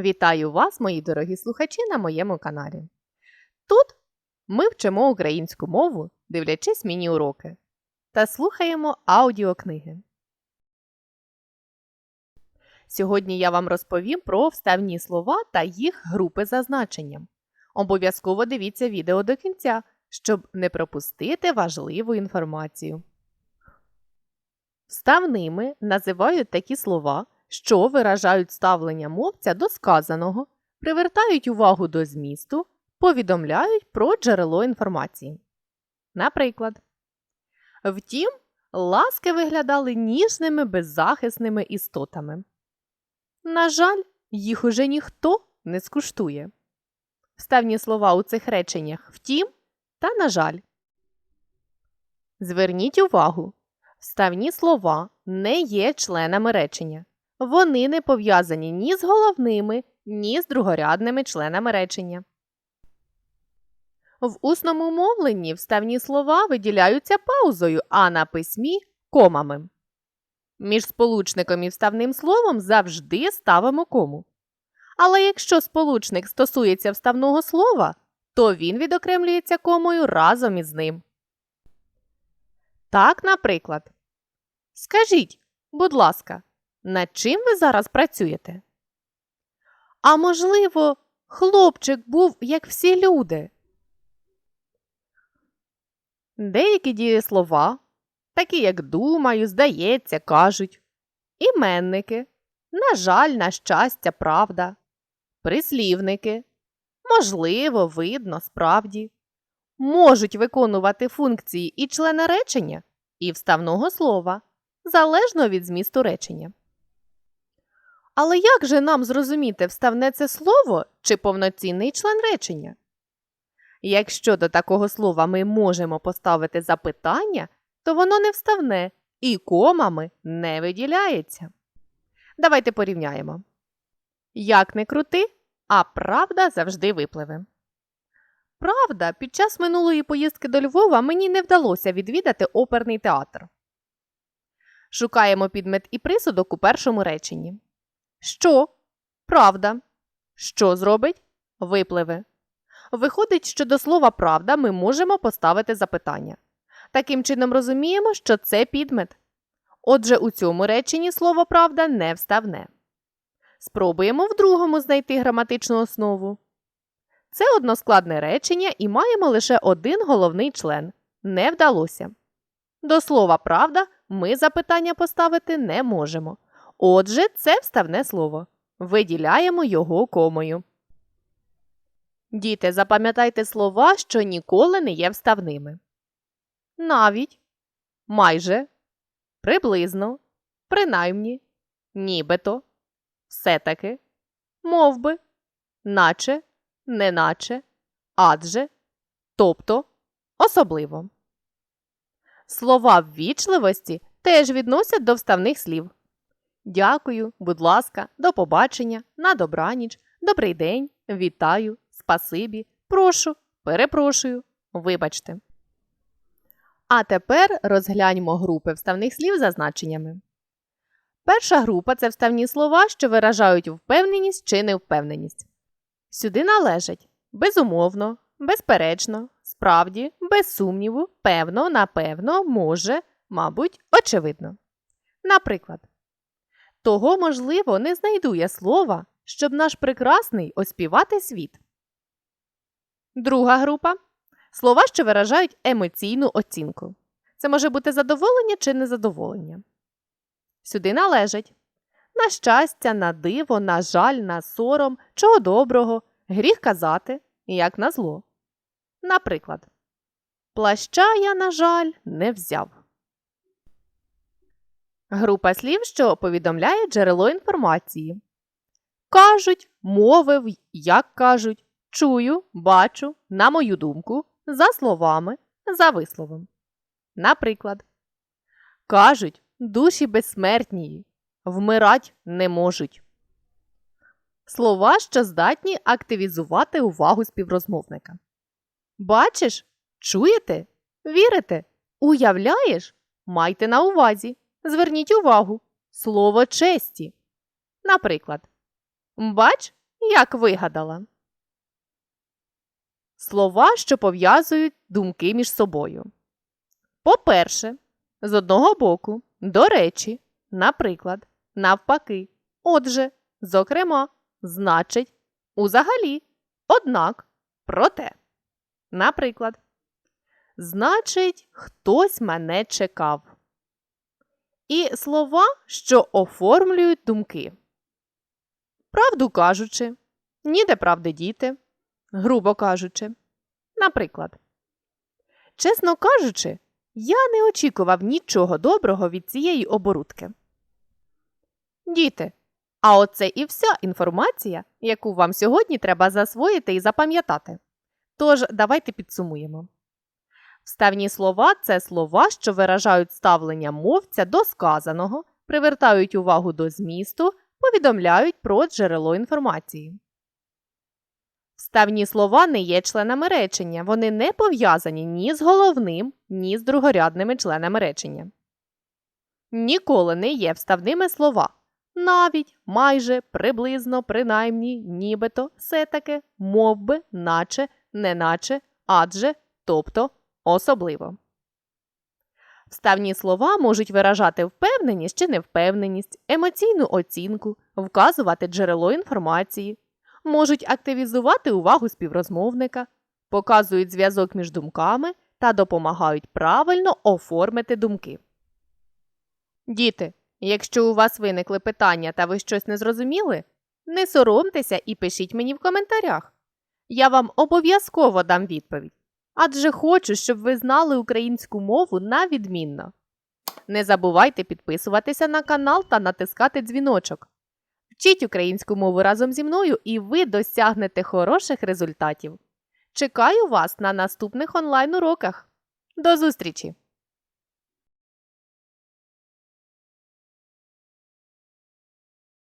Вітаю вас, мої дорогі слухачі, на моєму каналі. Тут ми вчимо українську мову, дивлячись міні-уроки, та слухаємо аудіокниги. Сьогодні я вам розповім про вставні слова та їх групи за значенням. Обов'язково дивіться відео до кінця, щоб не пропустити важливу інформацію. Вставними називають такі слова, що виражають ставлення мовця до сказаного, привертають увагу до змісту, повідомляють про джерело інформації. Наприклад, втім, ласки виглядали ніжними беззахисними істотами. На жаль, їх уже ніхто не скуштує. Вставні слова у цих реченнях втім та на жаль. Зверніть увагу, вставні слова не є членами речення. Вони не пов'язані ні з головними, ні з другорядними членами речення. В усному мовленні вставні слова виділяються паузою, а на письмі комами. Між сполучником і вставним словом завжди ставимо кому. Але якщо сполучник стосується вставного слова, то він відокремлюється комою разом із ним. Так, наприклад, скажіть, будь ласка, над чим ви зараз працюєте? А можливо, хлопчик був як всі люди. Деякі дієслова, такі як думаю, здається, кажуть, іменники, на жаль, на щастя, правда, прислівники, можливо, видно, справді, можуть виконувати функції і члена речення, і вставного слова, залежно від змісту речення. Але як же нам зрозуміти, вставне це слово чи повноцінний член речення? Якщо до такого слова ми можемо поставити запитання, то воно не вставне і комами не виділяється. Давайте порівняємо. Як не крути, а правда завжди випливе. Правда, під час минулої поїздки до Львова мені не вдалося відвідати оперний театр. Шукаємо підмет і присудок у першому реченні. Що? Правда. Що зробить? Випливе. Виходить, що до слова правда ми можемо поставити запитання. Таким чином розуміємо, що це підмет. Отже, у цьому реченні слово правда не вставне. Спробуємо в другому знайти граматичну основу. Це односкладне речення і маємо лише один головний член. Не вдалося. До слова правда ми запитання поставити не можемо. Отже, це вставне слово. Виділяємо його комою. Діти, запам'ятайте слова, що ніколи не є вставними. Навіть, майже, приблизно, принаймні, нібито, все-таки, мовби, наче, неначе, адже, тобто, особливо. Слова ввічливості теж відносять до вставних слів. Дякую, будь ласка, до побачення, на добраніч, добрий день, вітаю, спасибі, прошу, перепрошую, вибачте. А тепер розгляньмо групи вставних слів за значеннями. Перша група це вставні слова, що виражають впевненість чи невпевненість. Сюди належать безумовно, безперечно, справді, без сумніву, певно, напевно, може, мабуть, очевидно. Наприклад, того, можливо, не знайду я слова, щоб наш прекрасний оспівати світ. Друга група слова, що виражають емоційну оцінку. Це може бути задоволення чи незадоволення. Сюди належать на щастя, на диво, на жаль, на сором, чого доброго, гріх казати, як на зло. Наприклад, плаща я, на жаль, не взяв. Група слів, що повідомляє джерело інформації. Кажуть, мовив, як кажуть, чую, бачу, на мою думку, за словами, за висловом. Наприклад, кажуть, душі безсмертні, вмирать не можуть. Слова, що здатні активізувати увагу співрозмовника. Бачиш, чуєте, вірите, уявляєш? Майте на увазі. Зверніть увагу. Слово честі. Наприклад, бач, Як вигадала. Слова, що пов'язують думки між собою. По-перше, з одного боку, до речі, наприклад, навпаки, отже, зокрема, значить, узагалі, однак, проте. Наприклад, значить, хтось мене чекав. І слова, що оформлюють думки. Правду кажучи, ніде правди діти, грубо кажучи. Наприклад, чесно кажучи, я не очікував нічого доброго від цієї оборудки. Діти, а оце і вся інформація, яку вам сьогодні треба засвоїти і запам'ятати. Тож, давайте підсумуємо. Вставні слова це слова, що виражають ставлення мовця до сказаного, привертають увагу до змісту, повідомляють про джерело інформації. Вставні слова не є членами речення, вони не пов'язані ні з головним, ні з другорядними членами речення. Ніколи не є вставними слова. Навіть, майже, приблизно, принаймні, нібито, все-таки, мовби, наче, неначе, адже, тобто, особливо. Вставні слова можуть виражати впевненість чи невпевненість, емоційну оцінку, вказувати джерело інформації, можуть активізувати увагу співрозмовника, показують зв'язок між думками та допомагають правильно оформити думки. Діти, якщо у вас виникли питання та ви щось не зрозуміли, не соромтеся і пишіть мені в коментарях. Я вам обов'язково дам відповідь. Адже хочу, щоб ви знали українську мову на відмінно. Не забувайте підписуватися на канал та натискати дзвіночок. Вчіть українську мову разом зі мною, і ви досягнете хороших результатів. Чекаю вас на наступних онлайн уроках. До зустрічі!